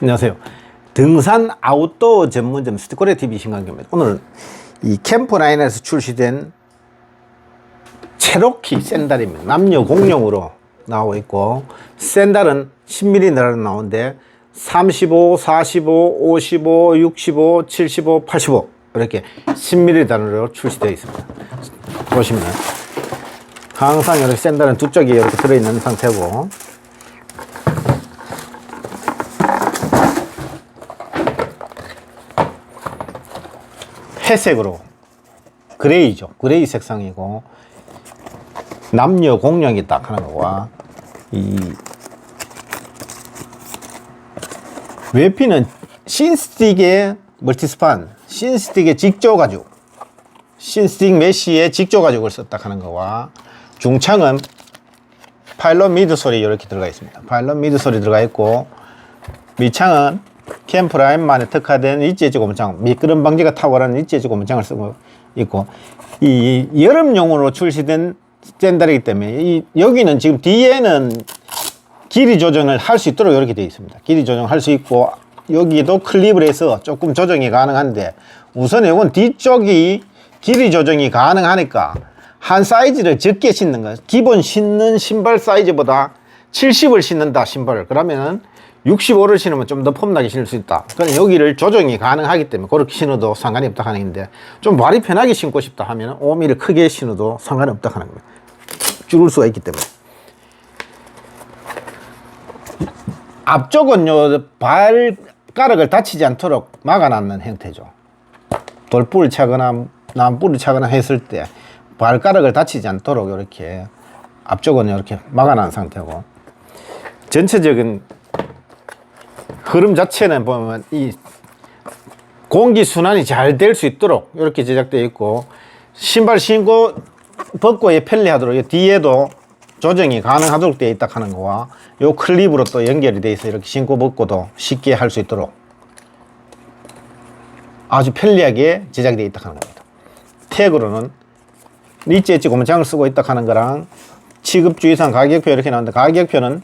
안녕하세요. 등산 아웃도어 전문점 스티코레 TV 신강규입니다. 오늘 이 캠프라인에서 출시된 체로키 샌달입니다. 남녀 공용으로 나오고 있고 샌달은 10mm 나라 나오는데 35, 45, 55, 65, 75, 85 이렇게 10mm 단위로 출시되어 있습니다. 보시면 항상 이렇게 샌달은 두 쪽이 이렇게 들어있는 상태고 회색으로. 그레이죠. 그레이 색상이고. 남녀 공룡이 딱 하는 거와 이 외피는 신스틱의 멀티스판, 신스틱의 직조 가죽, 신스틱 메쉬의 직조 가죽을 썼다 하는 거와 중창은 파일럿 미드솔이 이렇게 들어가 있습니다. 파일럿 미드솔이 들어가 있고. 밑창은 캠프라인만에 특화된 일제 지 고무창, 미끄럼 방지가 탁월한 일제 지 고무창을 쓰고 있고 이 여름용으로 출시된 샌달이기 때문에 이 여기는 지금 뒤에는 길이 조정을 할 수 있도록 이렇게 되어 있습니다. 길이 조정할 수 있고 여기도 클립을 해서 조금 조정이 가능한데 우선 이건 뒤쪽이 길이 조정이 가능하니까 한 사이즈를 적게 신는 거 기본 신는 신발 사이즈보다 70을 신는다 신발을 그러면은 65를 신으면 좀 더 폼나게 신을 수 있다. 그럼 여기를 조정이 가능하기 때문에 그렇게 신어도 상관이 없다 하는 건데 좀 발이 편하게 신고 싶다 하면 5mm 크게 신어도 상관이 없다 하는 겁니다. 줄을 수가 있기 때문에. 앞쪽은 요 발가락을 다치지 않도록 막아놨는 형태죠. 돌불을 차거나 나무불을 차거나 했을 때 발가락을 다치지 않도록 이렇게 앞쪽은 이렇게 막아놓은 상태고 전체적인 흐름 자체는 보면 이 공기 순환이 잘 될 수 있도록 이렇게 제작되어 있고 신발 신고 벗고 에 편리하도록 이 뒤에도 조정이 가능하도록 되어 있다 하는 거와 요 클립으로 또 연결이 되어 있어 이렇게 신고 벗고도 쉽게 할 수 있도록 아주 편리하게 제작되어 있다 하는 겁니다. 태그로는 엣지 고무장을 쓰고 있다 하는 거랑 취급주의상 가격표 이렇게 나오는데 가격표는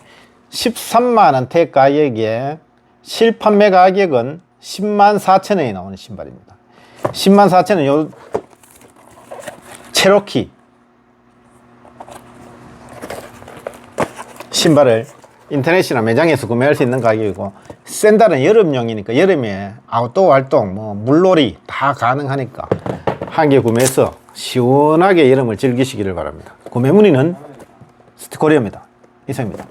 13만 원대 가격에 실판매 가격은 10만 4천 원이 나오는 신발입니다. 10만 4천 원 요 체로키 신발을 인터넷이나 매장에서 구매할 수 있는 가격이고 샌달은 여름용이니까 여름에 아웃도어 활동 뭐 물놀이 다 가능하니까 한 개 구매해서 시원하게 여름을 즐기시기를 바랍니다. 구매 문의는 스티커리어입니다. 이상입니다.